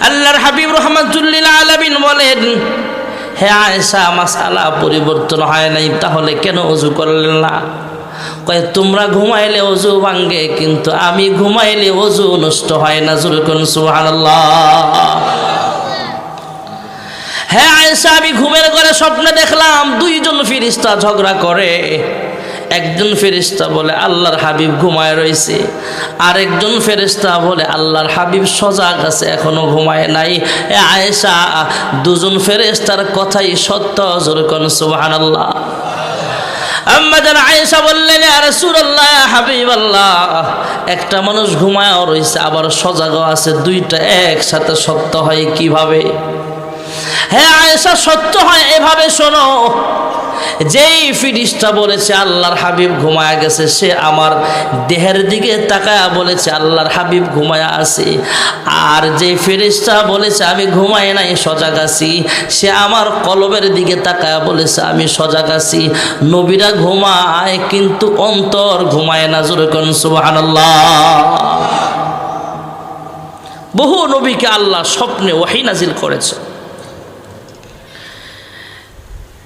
আল্লাহর হাবিব রহমাতুল্লিল আলামিন বলেন, হে আয়েশা, মাসালা পরিবর্তন হয় নাই, তাহলে কেন অজু করলেন না? কয়ে, তোমরা ঘুমাইলে অজু ভাঙ্গে, কিন্তু আমি ঘুমাইলে অজু নষ্ট হয় না। জুরকুন সুবহানাল্লাহ। হ্যাঁ আয়েশা, আমি ঘুমের ঘরে স্বপ্নে দেখলাম দুইজন ফিরিস্তা ঝগড়া করে। একজন ফেরিস্তা বলে, আল্লাহর হাবিব ঘুমায় রয়েছে। আরেকজন ফেরিস্তা বলে, আল্লাহর হাবিব সজাগ আছে, এখনও ঘুমায় নাই। আয়েশা, দুজন ফেরেস্তার কথাই সত্য জোরকন সুবাহান আল্লাহ আয়েশা একটা মানুষ ঘুমায়ও রয়েছে, আবার সজাগও আছে, দুইটা একসাথে সত্য হয় কীভাবে? হ্যাঁ আয়েশা, সত্য হয়, এভাবে শোনো। যেই ফিরিসটা বলেছে, আল্লাহর হাবিব ঘুমায়া গেছে, সে আমার দেহের দিকে তাকায়া বলেছে, আল্লাহর হাবিব ঘুমায়া আছে। আর যে ফিরিসটা বলেছে, আমি ঘুমাই নাই, সজাগ আছি। সে আমার কলবের দিকে তাকায়া বলেছে, আমি সজাগ আছি। নবীরা ঘুমায়, কিন্তু অন্তর ঘুমায় না। জোরকন সুবহানাল্লাহ। বহু নবীকে আল্লাহ স্বপ্নে ওয়াহি নাজিল করেছে।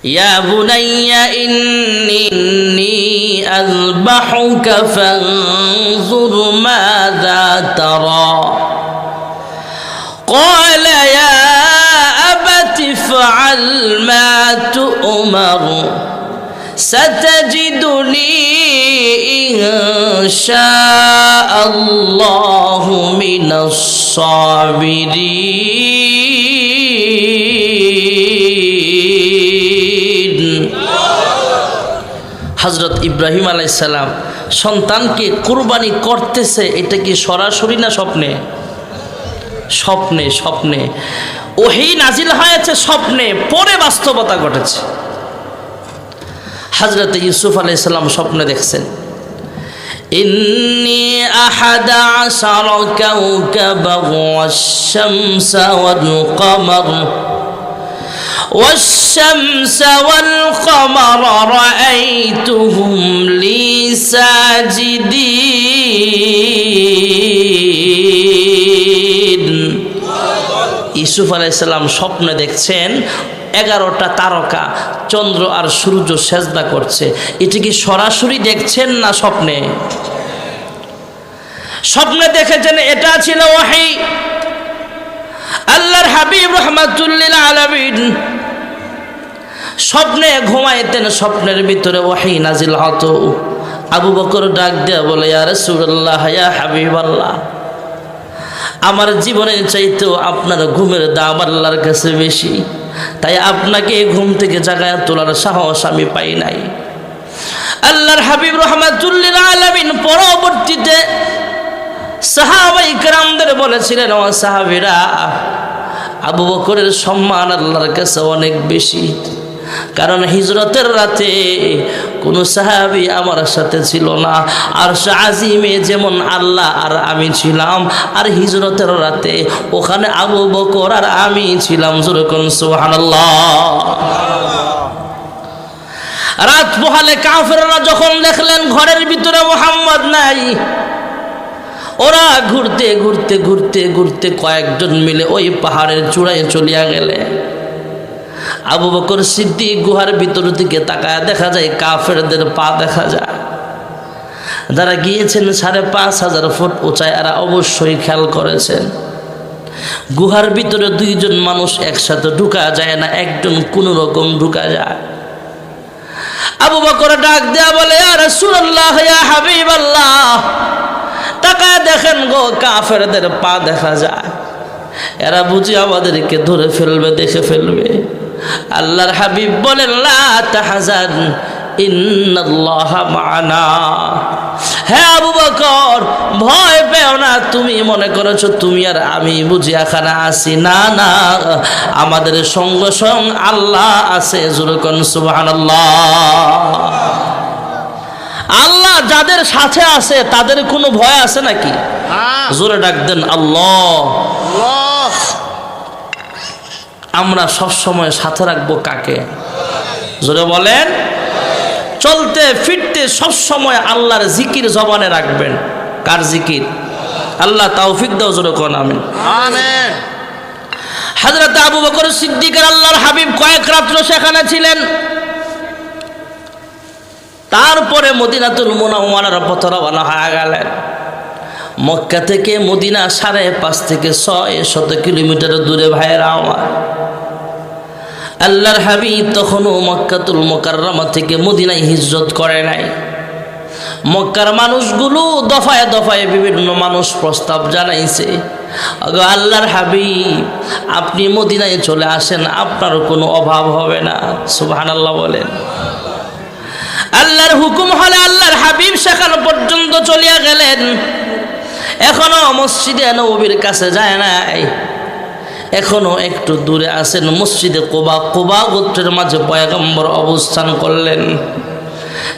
يا بني إني أذبحك فانظر ماذا ترى. قال يا أبت افعل ما تؤمر ستجدني إن شاء الله من الصابرين. হজরত ইব্রাহিম আলাইসাল্লাম সন্তানকে কুরবানি করতেছে এটা কি সরাসরি না স্বপ্নে স্বপ্নে স্বপ্নে ওহি নাজিল হয়েছে স্বপ্নে পরে বাস্তবতা ঘটেছে হজরত ইউসুফ আলাইসাল্লাম স্বপ্নে দেখছেন إني أحد عشر كوكبا والشمس والقمر والشمس والقمر رأيتهم لي ساجدين ইসুফ আলাইসাল্লাম স্বপ্নে দেখছেন এগারোটা তারকা চন্দ্র আর সূর্য সেজদা করছে এটি কি সরাসরি দেখছেন না স্বপ্নে স্বপ্নে দেখেছেন এটা ছিল ওয়াহি আল্লাহর হাবিব রহমাতুল্লিল আলমিন স্বপ্নে ঘুমাইতেন স্বপ্নের ভিতরে ওয়াহি নাজিল হতো। আবু বকর ডাক দেয়া বলে, ইয়া রাসূলুল্লাহ, ইয়া হাবিবাল্লাহ, আমার জীবনের চাইতেও আপনার ঘুমের দাম আল্লাহর কাছে বেশি। তাই আপনাকে ঘুম থেকে জাগায় তোলার সাহস আমি পাই নাই। আল্লাহর হাবিব রহমাতুল্লিল আলমিন পরবর্তীতে সাহাবাই কেরামদের বলেছিলেন, ও সাহাবিরা, আবু বকরের সম্মান আল্লাহর কাছে অনেক বেশি। কারণ হিজরতের রাতে কোনো সাহাবি আমার সাথে ছিল না। আর আজিমে যেমন আল্লাহ আর আমি ছিলাম, আর হিজরতের রাতে ওখানে আবু বকর আর আমি ছিলাম। যেরকম সোহানাল্লাহ রাত পোহালে কাফেররা যখন দেখলেন ঘরের ভিতরে মোহাম্মদ নাই, ওরা ঘুরতে ঘুরতে ঘুরতে ঘুরতে কয়েকজন মিলে ওই পাহাড়ের চূড়ায় চলিয়া গেলে আবু বকর সিদ্ধি গুহার ভিতর থেকে তাকায় দেখা যায় কাফেরদের পা দেখা যায়। যারা গিয়েছেন সাড়ে পাঁচ হাজার ফুট উঁচায়, এরা অবশ্যই খেয়াল করেছেন। গুহার ভিতরে দুইজন মানুষ একসাথে ঢুকা যায় না, একজন কোন রকম ঢুকা যায়। আবু বকর ডাক দেয়া বলে আর সুরাল্লাহ হাবিব আল্লাহ তাকায় দেখেন গো, কাফেরদের পা দেখা যায়। এরা বুঝি আমাদেরকে ধরে ফেলবে, দেখে ফেলবে। আল্লাহর হাবিব বলেন লা তাহাজান হ্যাঁ আবু বকর ভয় পেও না তুমি মনে করেছ তুমি আর আমি না না আমাদের সঙ্গ সঙ্গ আল্লাহ আছে জুরকন আল্লাহ যাদের সাথে আছে তাদের কোনো ভয় আছে নাকি? জোরে ডাক দেন আল্লাহ। আমরা সব সময় সাথে রাখব কাকে? জোরে বলেন। চলতে ফিরতে সব সময় আল্লাহর জিকির জবানে রাখবেন। কার জিকির? আল্লাহ তাওফিক দাও জোরে কোন আমিন। হাজরত আবু বকর সিদ্দিকের আল্লাহর হাবিব কয়েক রাত্র সেখানে ছিলেন। তারপরে মদিনাতুল মোনাওয়ানার পথ রওনা হয়ে গেলেন। মক্কা থেকে মদিনা সাড়ে পাঁচ থেকে ছয় শত কিলোমিটার দূরে ভাইয়েরা আমার আল্লাহর হাবিব তখনও মক্কাতুল মোকাররমা থেকে মদিনায় হিজরত করে নাই। মক্কার মানুষগুলো দফায় দফায় বিভিন্ন মানুষ প্রস্তাব জানাইছে আল্লাহর হাবিব, আপনি মদিনায় চলে আসেন, আপনার কোনো অভাব হবে না। সুবহানাল্লাহ বলেন। আল্লাহর হুকুম হলে আল্লাহর হাবিব সেখানে পর্যন্ত চলিয়া গেলেন। এখনও মসজিদে নবীর কাছে যায় নাই। এখনও একটু দূরে আছেন মসজিদে কোবা কোবা গোত্রের মাঝে পয়গম্বর অবস্থান করলেন।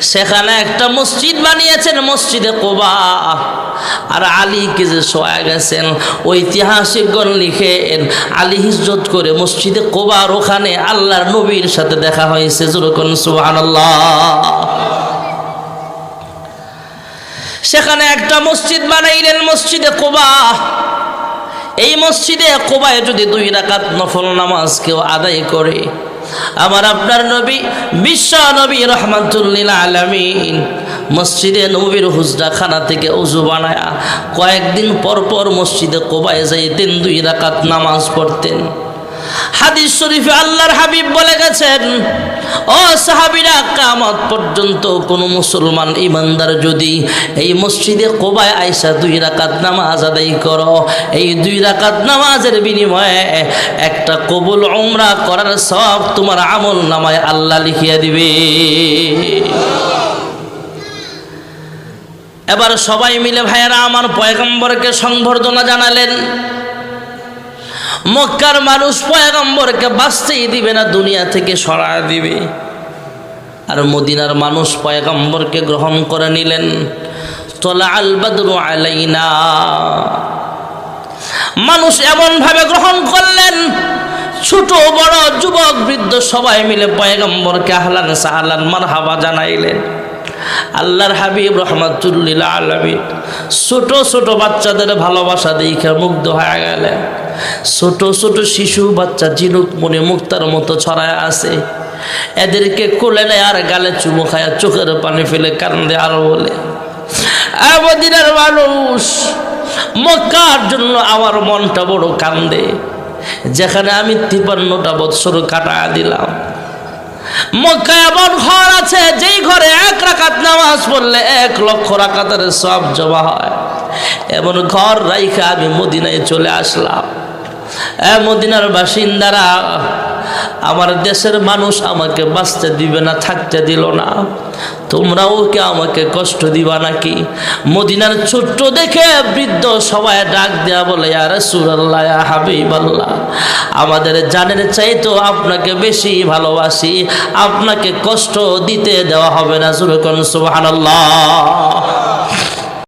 সেখানে একটা মসজিদ বানিয়েছেন, মসজিদে কোবা। আর আলীকে যে শোয়া গেছেন, ঐতিহাসিকগণ লিখেন, আলী হিজরত করে মসজিদে কোবার ওখানে আল্লাহর নবীর সাথে দেখা হয়েছে। যেরকম সুবহানাল্লাহ। সেখানে একটা মসজিদ বানাইলেন, মসজিদে কোবা। এই মসজিদে কোবায় যদি দুই রাকাত নফল নামাজ কেউ আদায় করে, আমার আপনার নবী, বিশ্ব নবী রহমাতুল্লিল আলমিন মসজিদে নবীর হুজরা খানা থেকে উজু বানায়া কয়েকদিন পরপর পর মসজিদে কোবায় যাইতেন, দুই রাকাত নামাজ পড়তেন। হাদিস শরীফে আল্লাহর হাবিব বলে গেছেন, ও সাহাবিরা কামত পর্যন্ত কোনো মুসলমান ইমানদার যদি এই মসজিদে কোবায় আইসা দুই রাকাত নামাজ আদায় করো, এই দুই রাকাত নামাজের বিনিময়ে একটা কবুল উমরা করার সব তোমার আমল নামায় আল্লাহ লিখিয়া দিবে। এবার সবাই মিলে ভাইয়েরা, আমার পয়গম্বরকে সংবর্ধনা জানালেন। মক্কার মানুষ পয়গম্বরকে বাঁচতেই দিবে না, দুনিয়া থেকে সরা দিবে। আর মদিনার মানুষ পয়গম্বরকে গ্রহণ করে নিলেন। তোলা আল বাদরু আলাইনা। মানুষ এমনভাবে গ্রহণ করলেন, ছোট, বড়, যুবক, বৃদ্ধ সবাই মিলে পয়গম্বরকে আহলান সাহলান মারহাবা জানাইলেন। আল্লাহর হাবিব রহমাতুল্লিল আলমী ছোট ছোট বাচ্চাদের ভালোবাসা দেখে মুগ্ধ হয়ে গেলেন। ছোট ছোট শিশু বাচ্চা জিনুক মনে মুক্তার মতো ছড়ায় আছে। এদেরকে কোলে নেয় আর গালে চুমো খায় চোখের পানি ফেলে কান্দে আরও বলে মদিনার মানুষ, মক্কার জন্য আমার মনটা বড় কান্দে। যেখানে আমি তিপান্নটা বৎসর কাটা দিলাম। মক্কা এমন ঘর আছে, যেই ঘরে এক রাকাত নামাজ পড়লে এক লক্ষ রাকাতের সব জমা হয়। এমন ঘর রাইখা আমি মদিনায় চলে আসলাম। মদিনার বাসিন্দারা, আমার দেশের মানুষ আমাকে বাঁচতে দিবে না, থাকতে দিল না। তোমরাও কি আমাকে কষ্ট দিবা নাকি? মদিনার ছোট্ট দেখে বৃদ্ধ সবাই ডাক দেয়া বলে আর সুরাল্লাহ হাবিবাল্লাহ, আমাদের জানের চাইতো আপনাকে বেশি ভালোবাসি, আপনাকে কষ্ট দিতে দেওয়া হবে না। সুরকন সুবহানাল্লাহ।